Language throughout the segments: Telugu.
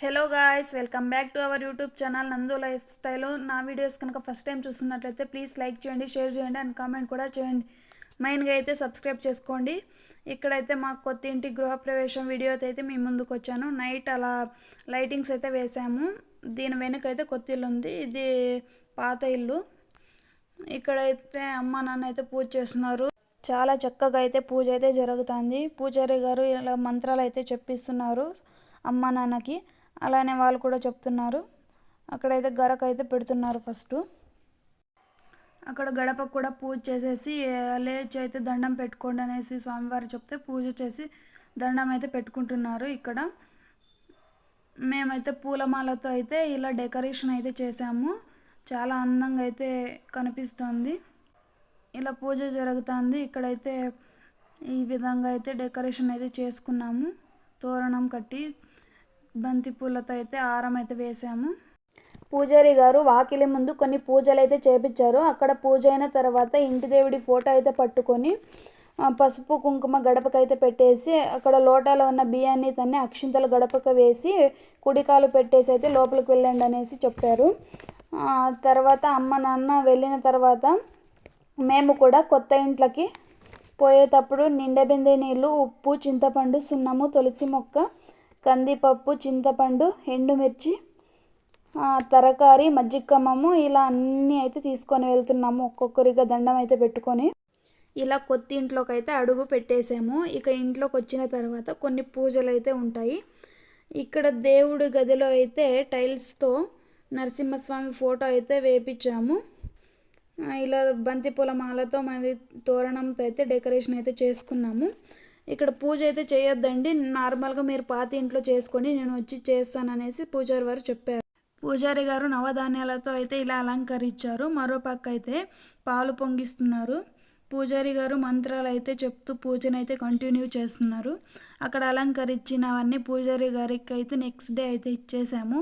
Hello guys welcome back to our YouTube channel Nandu lifestyle నా వీడియోస్ కనుక ఫస్ట్ టైం చూస్తున్నట్లయితే ప్లీజ్ లైక్ చేయండి షేర్ చేయండి అండ్ కామెంట్ కూడా చేయండి. మెయిన్గా అయితే సబ్స్క్రైబ్ చేసుకోండి. ఇక్కడైతే మా కొత్త ఇంటి గృహప్రవేశం వీడియో అయితే మీ ముందుకు వచ్చాను. నైట్ అలా లైటింగ్స్ అయితే వేసాము. దీని వెనుకైతే కొత్త ఇల్లు ఉంది. ఇది పాత ఇల్లు. ఇక్కడైతే అమ్మ నాన్న అయితే పూజ చేస్తున్నారు. చాలా చక్కగా అయితే పూజ అయితే జరుగుతుంది. పూజారి గారు ఇలా మంత్రాలు అయితే చెప్పిస్తున్నారు అమ్మ నాన్నకి. అలానే వాళ్ళు కూడా చెప్తున్నారు. అక్కడైతే గరక అయితే పెడుతున్నారు ఫస్ట్. అక్కడ గడపకు కూడా పూజ చేసేసి లేచి అయితే దండం పెట్టుకోండి అనేసి స్వామివారు చెప్తే పూజ చేసి దండం అయితే పెట్టుకుంటున్నారు ఇక్కడ. మేమైతే పూలమాలతో అయితే ఇలా డెకరేషన్ అయితే చేసాము చాలా అందంగా అయితే కనిపిస్తుంది. ఇలా పూజ జరుగుతుంది. ఇక్కడైతే ఈ విధంగా అయితే డెకరేషన్ అయితే చేసుకున్నాము. తోరణం కట్టి బంతి పూలతో అయితే హారం అయితే వేసాము. పూజారి గారు వాకిలి ముందు కొన్ని పూజలు అయితే చేపించారు. అక్కడ పూజ అయిన తర్వాత ఇంటి దేవుడి ఫోటో అయితే పట్టుకొని పసుపు కుంకుమ గడపకైతే పెట్టేసి అక్కడ లోటాలో ఉన్న బియ్యాన్ని తన్ని అక్షింతలు గడపక వేసి కుడికాలు పెట్టేసి అయితే లోపలికి వెళ్ళండి అనేసి చెప్పారు. తర్వాత అమ్మ నాన్న వెళ్ళిన తర్వాత మేము కూడా కొత్త ఇంట్లోకి పోయేటప్పుడు నిండబిందే నీళ్ళు ఉప్పు చింతపండు సున్నము తులసి మొక్క కందిపప్పు చింతపండు ఎండుమిర్చి తరకారి మజ్జిగమ్మము ఇలా అన్నీ అయితే తీసుకొని వెళ్తున్నాము. ఒక్కొక్కరిగా దండం అయితే పెట్టుకొని ఇలా కొత్త ఇంట్లోకి అయితే అడుగు పెట్టేసాము. ఇక ఇంట్లోకి వచ్చిన తర్వాత కొన్ని పూజలు అయితే ఉంటాయి. ఇక్కడ దేవుడి గదిలో అయితే టైల్స్తో నరసింహస్వామి ఫోటో అయితే వేపించాము. ఇలా బంతిపూల మాలతో మరి తోరణంతో అయితే డెకరేషన్ అయితే చేసుకున్నాము. ఇక్కడ పూజ అయితే చేయొద్దండి. నార్మల్గా మీరు పాత ఇంట్లో చేసుకొని నేను వచ్చి చేస్తాననేసి పూజారి వారు చెప్పారు. పూజారి గారు నవధాన్యాలతో అయితే ఇలా అలంకరించారు. మరోపక్క అయితే పాలు పొంగిస్తున్నారు. పూజారి గారు మంత్రాలు అయితే చెప్తూ పూజనైతే కంటిన్యూ చేస్తున్నారు. అక్కడ అలంకరించినవన్నీ పూజారి గారికి అయితే నెక్స్ట్ డే అయితే ఇచ్చేసాము.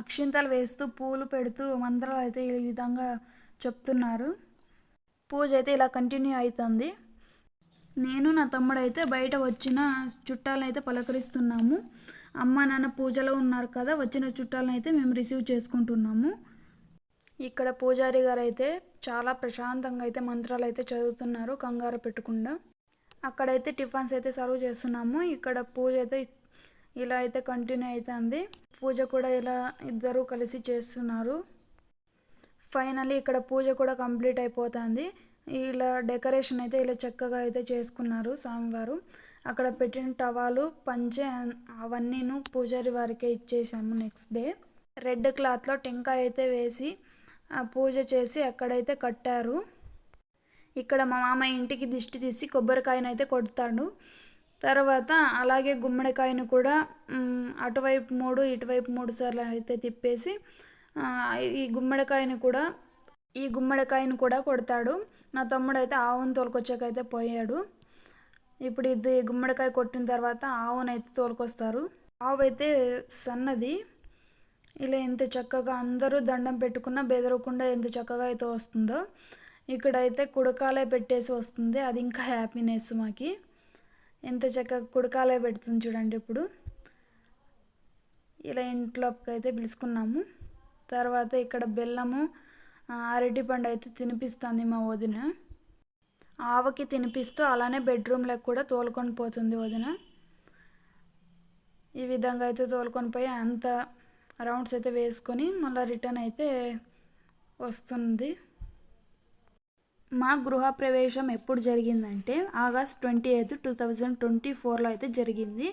అక్షింతలు వేస్తూ పూలు పెడుతూ మంత్రాలు అయితే ఈ విధంగా చెప్తున్నారు. పూజ అయితే ఇలా కంటిన్యూ అవుతుంది. నేను నా తమ్ముడు అయితే బయట వచ్చిన చుట్టాలనైతే పలకరిస్తున్నాము. అమ్మ నాన్న పూజలో ఉన్నారు కదా వచ్చిన చుట్టాలను అయితే మేము రిసీవ్ చేసుకుంటున్నాము. ఇక్కడ పూజారి గారు అయితే చాలా ప్రశాంతంగా అయితే మంత్రాలు అయితే చదువుతున్నారు కంగారు పెట్టకుండా. అక్కడైతే టిఫిన్స్ అయితే సర్వ్ చేస్తున్నాము. ఇక్కడ పూజ అయితే ఇలా అయితే కంటిన్యూ అవుతుంది పూజ కూడా ఇలా ఇద్దరు కలిసి చేస్తున్నారు. ఫైనల్లీ ఇక్కడ పూజ కూడా కంప్లీట్ అయిపోతుంది. ఇలా డెకరేషన్ అయితే ఇలా చక్కగా అయితే చేసుకున్నారు స్వామివారు. అక్కడ పెట్టిన టవాలు పంచె అవన్నీను పూజారి వారికే ఇచ్చేసాము నెక్స్ట్ డే. రెడ్ క్లాత్లో టెంకాయ అయితే వేసి పూజ చేసి అక్కడైతే కట్టారు. ఇక్కడ మా మామ ఇంటికి దిష్టి తీసి కొబ్బరికాయను అయితే కొడతాడు. తర్వాత అలాగే గుమ్మడికాయను కూడా అటువైపు మూడు ఇటువైపు మూడు సార్లు అయితే తిప్పేసి ఈ గుమ్మడికాయను కూడా ఈ గుమ్మడికాయను కూడా కొడతాడు. నా తమ్ముడు అయితే ఆవును తోలుకొచ్చాకైతే పోయాడు. ఇప్పుడు ఇది గుమ్మడికాయ కొట్టిన తర్వాత ఆవును అయితే తోలుకొస్తారు. ఆవు అయితే సన్నది. ఇలా ఎంత చక్కగా అందరూ దండం పెట్టుకున్నా బెదరకుండా ఎంత చక్కగా అయితే వస్తుందో ఇక్కడైతే కుడకాలే పెట్టేసి వస్తుంది. అది ఇంకా హ్యాపీనెస్ మాకి. ఎంత చక్కగా కుడకాలే పెడుతుంది చూడండి ఇప్పుడు. ఇలా ఇంట్లోకి అయితే పిలుచుకున్నాము తర్వాత ఇక్కడ బెల్లము అరటిపండు అయితే తినిపిస్తుంది మా వదిన. ఆవకి తినిపిస్తూ అలానే బెడ్రూమ్లోకి కూడా తోలుకొని పోతుంది వదిన. ఈ విధంగా అయితే తోలుకొని పోయి అంత రౌండ్స్ అయితే వేసుకొని మళ్ళీ రిటర్న్ అయితే వస్తుంది. మా గృహప్రవేశం ఎప్పుడు జరిగిందంటే August twenty eighth two thousand twenty ఫోర్లో అయితే జరిగింది.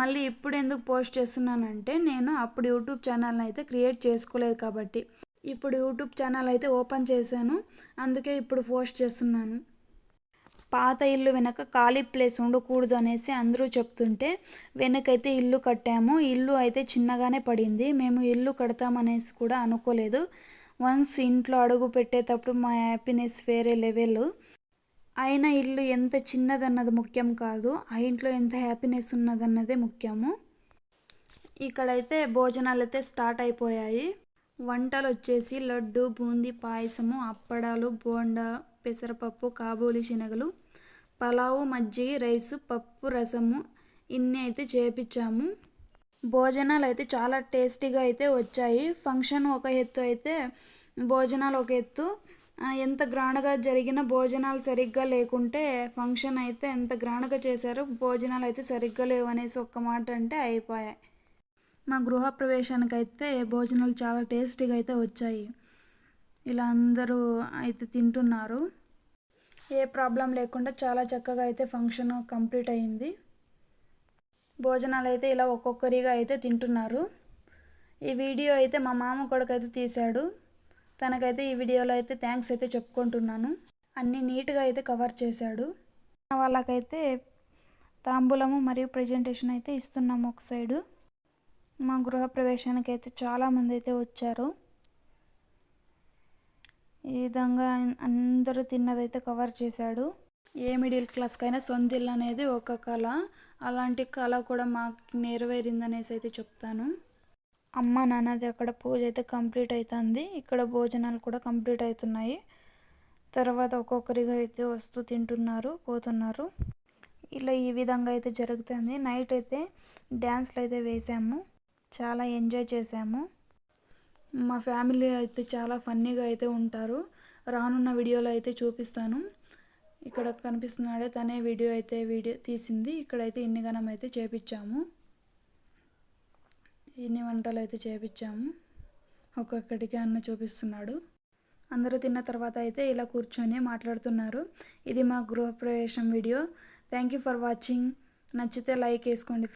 మళ్ళీ ఇప్పుడు ఎందుకు పోస్ట్ చేస్తున్నానంటే నేను అప్పుడు యూట్యూబ్ ఛానల్ని అయితే క్రియేట్ చేసుకోలేదు కాబట్టి. ఇప్పుడు యూట్యూబ్ ఛానల్ అయితే ఓపెన్ చేశాను. అందుకే ఇప్పుడు పోస్ట్ చేస్తున్నాను. పాత ఇల్లు వెనక ఖాళీ ప్లేస్ ఉండకూడదు అనేసి అందరూ చెప్తుంటే వెనకైతే ఇల్లు కట్టాము. ఇల్లు అయితే చిన్నగానే పడింది. మేము ఇల్లు కడతామనేసి కూడా అనుకోలేదు. వన్స్ ఇంట్లో అడుగు పెట్టేటప్పుడు మా హ్యాపీనెస్ వేరే లెవెల్. అయిన ఇల్లు ఎంత చిన్నదన్నది ముఖ్యం కాదు. ఆ ఇంట్లో ఎంత హ్యాపీనెస్ ఉన్నదన్నదే ముఖ్యము. ఇక్కడైతే భోజనాలు అయితే స్టార్ట్ అయిపోయాయి. వంటలు వచ్చేసి లడ్డు బూందీ పాయసము అప్పడాలు బోండా పెసరపప్పు కాబూలి శనగలు పలావు మజ్జిగ రైసు పప్పు రసము ఇన్ని అయితే చేపించాము భోజనాలు అయితే చాలా టేస్టీగా అయితే వచ్చాయి. ఫంక్షన్ ఒక ఎత్తు అయితే భోజనాలు ఒక ఎత్తు. ఎంత గ్రాండ్గా జరిగిన భోజనాలు సరిగ్గా లేకుంటే ఫంక్షన్ అయితే ఎంత గ్రాండ్గా చేశారో భోజనాలు అయితే సరిగ్గా లేవు అనేసి ఒక్క మాట అంటే అయిపోయాయి. మా గృహప్రవేశానికి అయితే భోజనాలు చాలా టేస్టీగా అయితే వచ్చాయి. ఇలా అందరూ అయితే తింటున్నారు. ఏ ప్రాబ్లం లేకుండా చాలా చక్కగా అయితే ఫంక్షన్ కంప్లీట్ అయింది భోజనాలు అయితే ఇలా ఒక్కొక్కరిగా అయితే తింటున్నారు. ఈ వీడియో అయితే మా మామ కొడుకు అయితే తీశాడు. తనకైతే ఈ వీడియోలో అయితే థ్యాంక్స్ అయితే చెప్పుకుంటున్నాను. అన్నీ నీట్గా అయితే కవర్ చేశాడు. వాళ్ళకైతే తాంబూలము మరియు ప్రజెంటేషన్ అయితే ఇస్తున్నాము ఒక సైడు. మా గృహప్రవేశానికి అయితే చాలామంది అయితే వచ్చారు. ఈ విధంగా అందరూ తిన్నదైతే కవర్ చేశాడు. ఏ మిడిల్ క్లాస్కైనా సొంతిల్లు అనేది ఒక కళ. అలాంటి కళ కూడా మాకు నెరవేరిందనేసి అయితే చెప్తాను. అమ్మ నాన్నది అక్కడ పూజ అయితే కంప్లీట్ అవుతుంది ఇక్కడ భోజనాలు కూడా కంప్లీట్ అవుతున్నాయి తర్వాత ఒక్కొక్కరిగా అయితే వస్తూ తింటున్నారు పోతున్నారు. ఇలా ఈ విధంగా అయితే జరుగుతుంది. నైట్ అయితే డ్యాన్స్లు అయితే వేసాము. చాలా ఎంజాయ్ చేసాము మా ఫ్యామిలీ అయితే చాలా ఫన్నీగా అయితే ఉంటారు. రానున్న వీడియోలో అయితే చూపిస్తాను. ఇక్కడ కనిపిస్తున్నాడే తనే వీడియో అయితే వీడియో తీసింది. ఇక్కడైతే ఇన్ని గణం అయితే చేపించాము. ఇన్ని వంటలు అయితే చేపించాము. ఒక్కొక్కటికి అన్న చూపిస్తున్నాడు. అందరూ తిన్న తర్వాత అయితే ఇలా కూర్చొని మాట్లాడుతున్నారు. ఇది మా గృహప్రవేశం video. Thank you for watching నచ్చితే లైక్ వేసుకోండి.